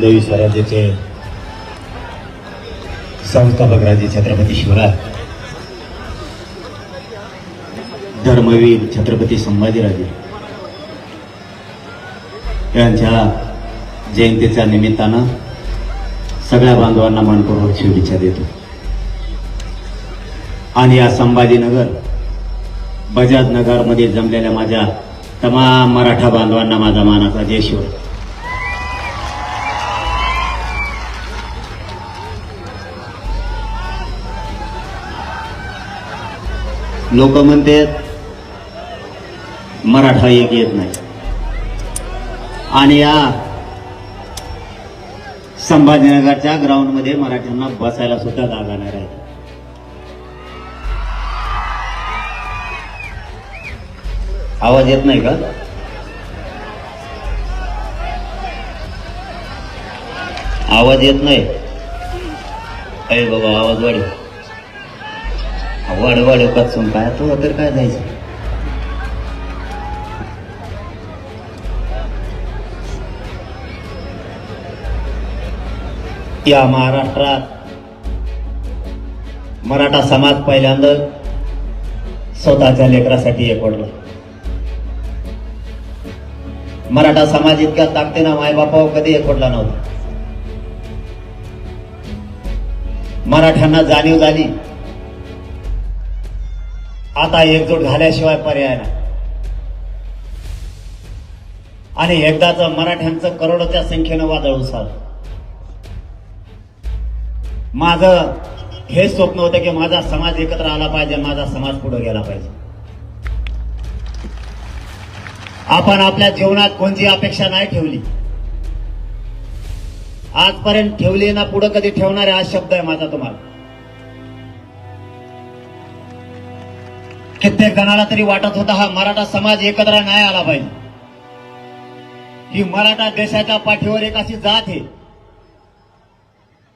देवी स्वराज्याचे संस्थापक राजे छत्रपती शिवराज धर्मवीर छत्रपती संभाजीराजे. यांच्या जयंतीच्या निमित्तानं सगळ्या बांधवांना मनपूर्वक शुभेच्छा देतो. आणि या संभाजीनगर बजाज नगरमध्ये जमलेल्या माझ्या तमाम मराठा बांधवांना माझा मानाचा जय शिवराय. लोक म्हणतात मराठा एक येत नाही. आणि या संभाजीनगरच्या ग्राउंडमध्ये मराठ्यांना बसायला सुद्धा जागा नाही राहिली. आवाज येत नाही का? आवाज येत नाही? अरे बाबा आवाज वाढव वाढ वाढव कचून काय तो तर काय जायचं? या महाराष्ट्रात मराठा समाज पहिल्यांदा स्वतःच्या लेकरासाठी एकवडला मराठा समाज इतक्या ताकदीनं मायबापावर कधी एकवडला नव्हता. मराठ्यांना जाणीव झाली. आता एकजूट झाल्याशिवाय पर्याय नाही. आणि एकदाच मराठ्यांचं करोडोच्या संख्येनं वादळ उसाल. माझं हे स्वप्न होतं की माझा समाज एकत्र आला पाहिजे माझा समाज पुढे गेला पाहिजे. आपण आपल्या जीवनात कोणती अपेक्षा नाही ठेवली. आजपर्यंत ठेवली ना पुढे कधी ठेवणारे हा शब्द आहे माझा तुम्हाला. कित्येक जणाला तरी वाटत होता हा मराठा समाज एकत्र नाही आला पाहिजे. ही मराठा देशाच्या पाठीवर एक अशी जात आहे.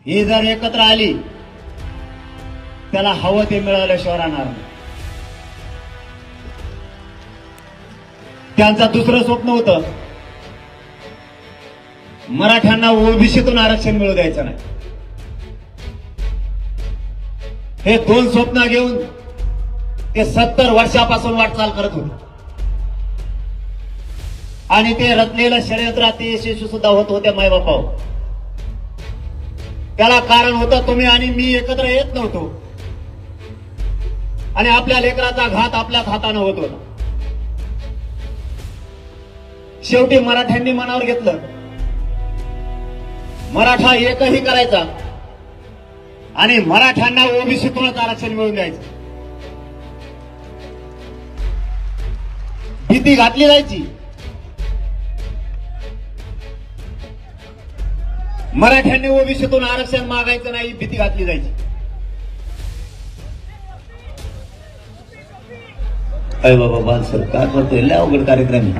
ही जर एकत्र आली त्याला हवं ते मिळाल्याशिवाय राहणार नाही त्यांचं दुसरं स्वप्न होतं मराठ्यांना ओबीसीतून आरक्षण मिळू द्यायचं नाही. हे दोन स्वप्न घेऊन ते सत्तर वर्षापासून वाटचाल करत होते. आणि ते रचलेलं षडयंत्र अतियशस्वी सुद्धा होत होते मायबापावर. त्याला कारण होतं तुम्ही आणि मी एकत्र येत नव्हतो. आणि आपल्या लेकराचा घात आपल्याच हाताने होत होता. शेवटी मराठ्यांनी मनावर घेतलं. मराठा एकही करायचा. आणि मराठ्यांना ओबीसीतूनच आरक्षण मिळून द्यायचं. भीती घातली जायची. मराठ्यांनी ओबीसीतून आरक्षण मागायचं नाही भीती घातली जायची. अरे बाबा बाल सर काय करतोय लय अवघड कार्यक्रम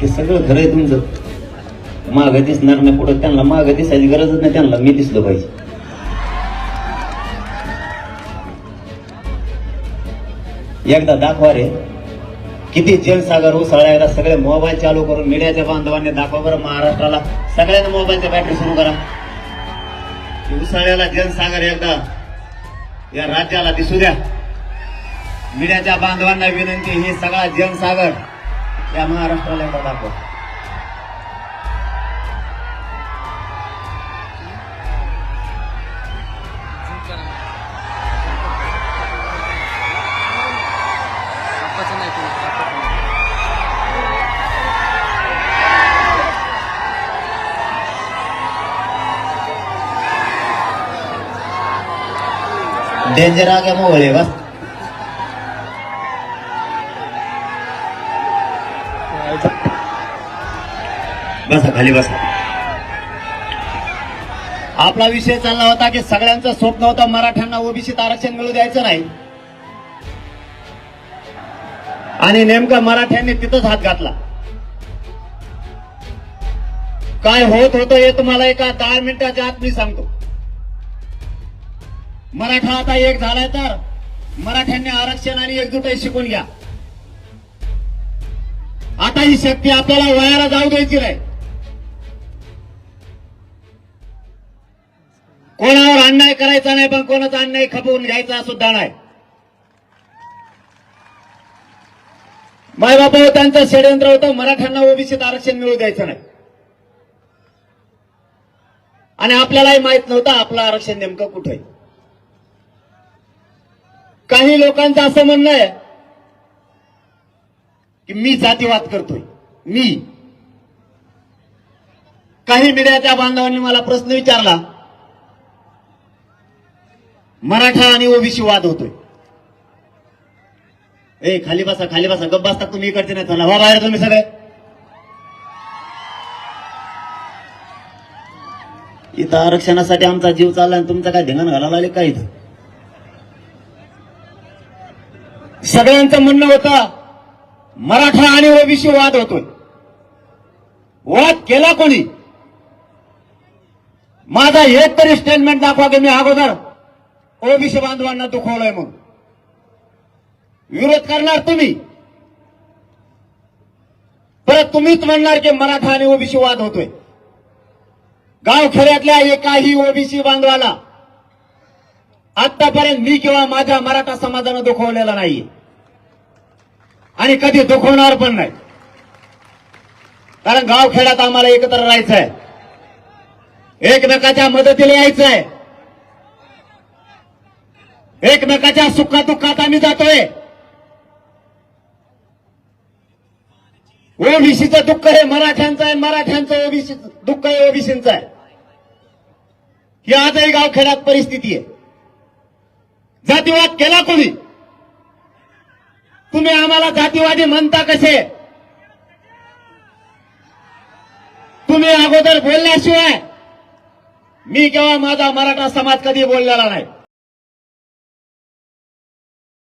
ते सगळं खरं आहे तुमचं. माग दिसणार नाही पुढं त्यांना माग दिसायची गरजच नाही त्यांना मी दिसलो पाहिजे. एकदा दाखवा रे. किती जनसागर उसळायला सगळे मोबाईल चालू करून मीडियाच्या बांधवांनी दाखवा बरं महाराष्ट्राला. सगळ्यांना मोबाईलच्या बॅटरी सुरू करा. उसळ्याला जनसागर एकदा या राज्याला दिसू द्या. मीडियाच्या बांधवांना विनंती हे सगळा जनसागर या महाराष्ट्राला एकदा दाखवा. डेंजर आ गया मोबाईल बस बसा खाली बसा आपला विषय चालला होता की सगळ्यांचं स्वप्न होतं मराठ्यांना ओबीसीत आरक्षण मिळू द्यायचं नाही. आणि नेमकं मराठ्यांनी तिथंच हात घातला. काय होत होतं हे तुम्हाला एका दहा मिनिटाच्या आत मी सांगतो. मराठा आता एक झालाय तर मराठ्यांनी आरक्षण आणि एकजुट शिकून घ्या. आता ही शक्ती आपल्याला वयाला जाऊ द्यायची नाही. कोणावर अन्याय करायचा नाही पण कोणाचा अन्याय खपवून घ्यायचा सुद्धा नाही. मायबापावर त्यांचं षडयंत्र होतं मराठ्यांना ओबीसीत आरक्षण मिळू द्यायचं नाही. आणि आपल्यालाही माहीत नव्हतं आपलं आरक्षण नेमकं कुठे आहे. काही लोकांचं असं म्हणणं आहे की मी जातीवाद करतोय. मी. काही मीडियाच्या बांधवांनी मला प्रश्न विचारला मराठा आणि ओबीसी वाद होतोय. ए खाली बसा खाली बसा. गप्प बसता तुम्ही इकडचे नाही चला. वा बाहेर तुम्ही सगळे. इथं आरक्षणासाठी आमचा जीव चालला आणि तुमचा काय धिंगाण घालायला लागले काय इथं? सगळ्यांचं म्हणणं होतं मराठा आणि ओबीसी वाद होतोय. वाद केला कोणी? माझा एक तरी स्टेटमेंट दाखवा की मी अगोदर ओबीसी बांधवांना दुखवलंय म्हणून. विरोध करणार तुम्ही. परत तुम्हीच म्हणणार की मराठा आणि ओबीसी वाद होतोय. गावखेड्यातल्या एकाही ओबीसी बांधवाला आतापर्यंत मी किंवा माझ्या मराठा समाजानं दुखवलेला नाहीये. आणि कधी दुखवणार पण नाही. कारण गावखेड्यात आम्हाला एकत्र राहायचं आहे एकमेकाच्या मदतीला यायचं आहे एकमेकाच्या सुखात दुःखात आम्ही जातोय. ओबीसीचं दुःख हे मराठ्यांचं आहे मराठ्यांचं ओबीसी दुःख हे ओबीसीचं आहे. ही आजही गावखेड्यात परिस्थिती आहे. जातीवाद केला कोणी? तुम्ही आम्हाला जातीवादी म्हणता कसे? तुम्ही अगोदर बोलल्याशिवाय मी किंवा माझा मराठा समाज कधी बोललेला नाही?